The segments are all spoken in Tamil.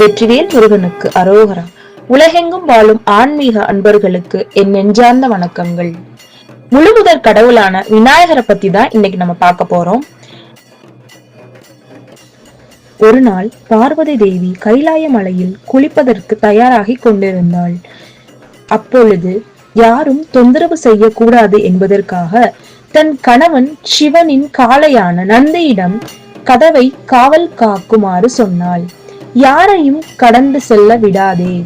வெற்றிவேல் முருகனுக்கு அரோகரா. உலகெங்கும் வாழும் ஆன்மீக அன்பர்களுக்கு என் நெஞ்சார்ந்த வணக்கங்கள். முழுமுதற் கடவுளான விநாயகரை பத்தி தான் இன்னைக்கு நம்ம பார்க்க போறோம். ஒரு நாள் பார்வதி தேவி கைலாய மலையில் குளிப்பதற்கு தயாராகி கொண்டிருந்தாள். அப்பொழுது யாரும் தொந்தரவு செய்யக்கூடாது என்பதற்காக தன் கணவன் சிவனின் காளையான நந்தியிடம் கதவை காவல் காக்குமாறு சொன்னாள். யாரையும் கடந்து செல்ல விடாதே.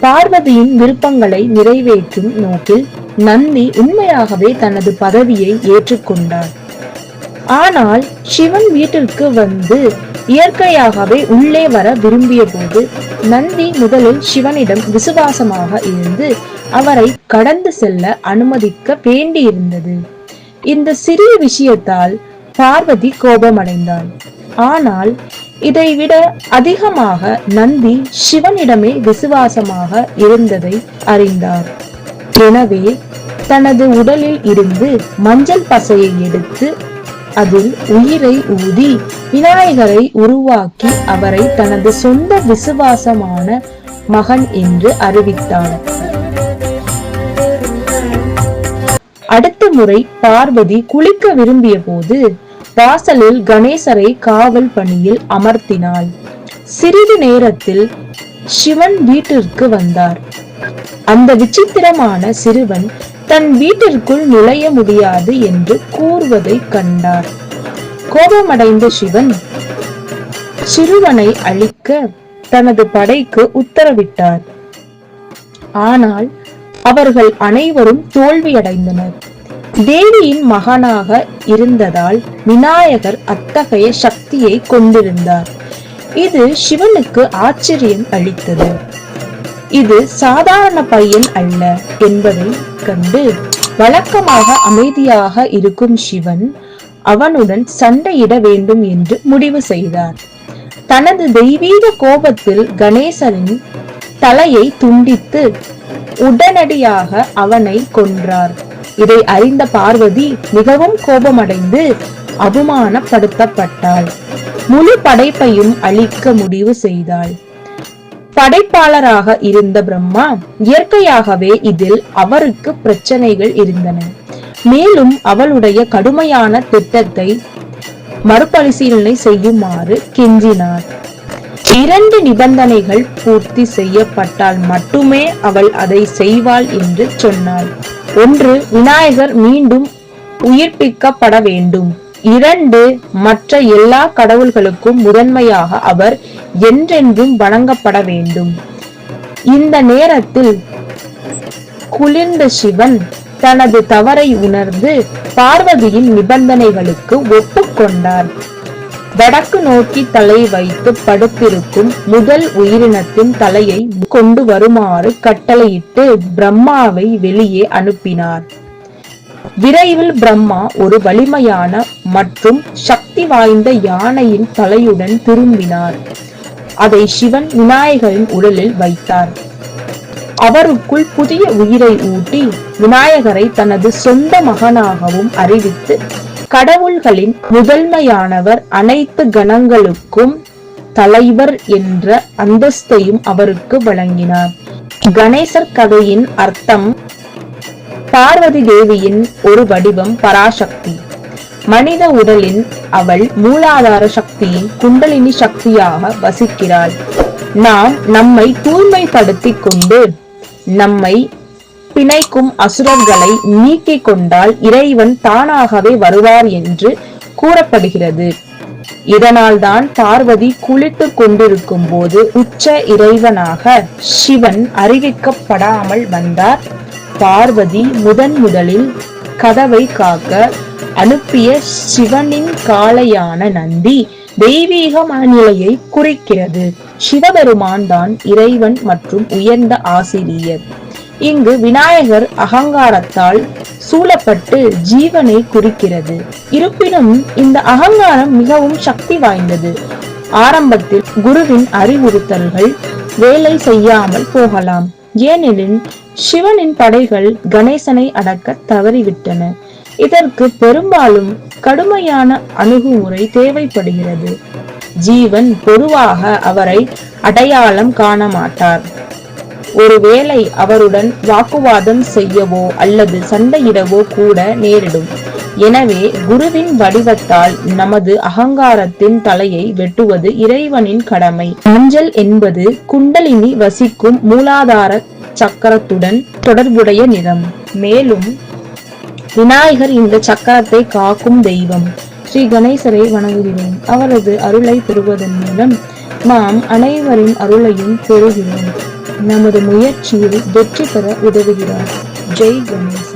பார்வதியின் விருப்பங்களை நிறைவேற்றும் நோக்கில் நந்தி உண்மையாகவே தனது பதவியை ஏற்றுக்கொண்டார். ஆனால் சிவன் வீட்டிற்கு வந்து இயற்கையாகவே உள்ளே வர விரும்பிய போது நந்தி முதலில் சிவனிடம் விசுவாசமாக இருந்து அவரை கடந்து செல்ல அனுமதிக்க வேண்டியிருந்தது. இந்த சிறிய விஷயத்தால் பார்வதி கோபமடைந்தாள். ஆனால் இதைவிட அதிகமாக நந்தி சிவனிடமே விசுவாசமாக இருந்ததை அறிந்தார். எனவே தனது உடலில் இருந்து மஞ்சள் பசையை எடுத்து அதில் உயிரை ஊதி விநாயகரை உருவாக்கி அவரை தனது சொந்த விசுவாசமான மகன் என்று அறிவித்தார். அடுத்த முறை பார்வதி குளிக்க விரும்பிய போது வாசலில் கணேசரை காவல் பணியில் அமர்த்தினாள். சிறிது நேரத்தில் சிவன் வீட்டிற்கு வந்தார். அந்த விசித்திரமான சிறுவன் தன் வீட்டிற்குள் நுழைய முடியாது என்று கூறுவதை கண்டார். கோபமடைந்த சிவன் சிறுவனை அழிக்க தனது படைக்கு உத்தரவிட்டார். ஆனால் அவர்கள் அனைவரும் தோல்வியடைந்தனர். தேவியின் மகனாக இருந்ததால் விநாயகர் அத்தகைய சக்தியை கொண்டிருந்தார். இது சிவனுக்கு ஆச்சரியம் அளித்தது. இது சாதாரண பையன் அல்ல என்பதை கண்டு வழக்கமாக அமைதியாக இருக்கும் சிவன் அவனுடன் சண்டையிட வேண்டும் என்று முடிவு செய்தார். தனது தெய்வீக கோபத்தில் கணேசனின் தலையை துண்டித்து உடனடியாக அவனை கொன்றார். இதை அறிந்த பார்வதி மிகவும் கோபமடைந்து அவமானப்படுத்தப்பட்டாள். முழு படைப்பையும் அழிக்க முடிவு செய்தாள். படைப்பாளராக இருந்த பிரம்மா இயற்கையாகவே இதில் அவருக்கு பிரச்சனைகள் இருந்தன. மேலும் அவளுடைய கடுமையான திட்டத்தை மறுபரிசீலனை செய்யுமாறு கெஞ்சினார். இரண்டு நிபந்தனைகள் பூர்த்தி செய்யப்பட்டால் மட்டுமே அவள் அதை செய்வாள் என்று சொன்னாள். ஒன்று விநாயகர் மீண்டும் உயிர்ப்பிக்கப்பட வேண்டும். இரண்டு மற்ற எல்லா கடவுள்களுக்கும் முதன்மையாக அவர் என்றென்றும் வணங்கப்பட வேண்டும். இந்த நேரத்தில் குளிர்ந்த சிவன் தனது தவறை உணர்ந்து பார்வதியின் நிபந்தனைகளுக்கு ஒப்புக்கொண்டார். வடக்கு நோக்கி தலை வைத்து படுத்திருக்கும் முதல் உயிரினத்தின் தலையை கொண்டு வருமாறு கட்டளையிட்டு பிரம்மாவை வெளியே அனுப்பினார். விரைவில் பிரம்மா ஒரு வலிமையான மற்றும் சக்தி வாய்ந்த யானையின் தலையுடன் திரும்பினார். அதை சிவன் விநாயகரின் உடலில் வைத்தார். அவருக்குள் புதிய உயிரை ஊட்டி விநாயகரை தனது சொந்த மகனாகவும் அறிவித்து கடவுள்களின் முதன்மையானவர் அனைத்து கணங்களுக்கும் தலைவர் என்ற அந்தஸ்தையும் அவருக்கு வழங்கினார். கணேசர் கதையின் அர்த்தம் பார்வதி தேவியின் ஒரு வடிவம் பராசக்தி. மனித உடலின் அவள் மூலாதார சக்தியின் குண்டலினி சக்தியாக வசிக்கிறாள். நாம் நம்மை தூய்மைப்படுத்திக் கொண்டு நம்மை பிணைக்கும் அசுரர்களை நீக்கிக் கொண்டால் இறைவன் தானாகவே வருவார் என்று கூறப்படுகிறது. இதனால்தான் பார்வதி குளித்துக் கொண்டிருக்கும் போது உச்ச இறைவனாக சிவன் அறிவிக்கப்படாமல் வந்தார். பார்வதி முதன் முதலில் கதவை காக்க அனுப்பிய சிவனின் காளையான நந்தி தெய்வீக மனநிலையை குறிக்கிறது. சிவபெருமான் தான் இறைவன் மற்றும் உயர்ந்த ஆசிரியர். இங்கு விநாயகர் அகங்காரத்தால் சூழப்பட்டு ஜீவனை குறிக்கிறது. இருப்பினும் இந்த அகங்காரம் மிகவும் சக்தி வாய்ந்தது. ஆரம்பத்தில் குருவின் அறிவுறுத்தல்கள் வேலை செய்யாமல் போகலாம். ஏனெனில் சிவனின் படைகள் கணேசனை அடக்க தவறிவிட்டன. இதற்கு பெரும்பாலும் கடுமையான அணுகுமுறை தேவைப்படுகிறது. ஜீவன் பொதுவாக அவரை அடையாளம் காண மாட்டார். ஒருவேளை அவருடன் வாக்குவாதம் செய்யவோ அல்லது சண்டையிடவோ கூட நேரிடும். எனவே குருவின் வடிவத்தால் நமது அகங்காரத்தின் தலையை வெட்டுவது இறைவனின் கடமை. மஞ்சள் என்பது குண்டலினி வசிக்கும் மூலாதார சக்கரத்துடன் தொடர்புடைய நிறம். மேலும் விநாயகர் இந்த சக்கரத்தை காக்கும் தெய்வம். ஸ்ரீ கணேசரை வணங்குகிறோம். அவரது அருளை பெறுவதன் மூலம் நாம் அனைவரின் அருளையும் பெறுகிறோம். நமது முயற்சியில் வெற்றி பெற உதவுகிறார். ஜெய் கணேஷ்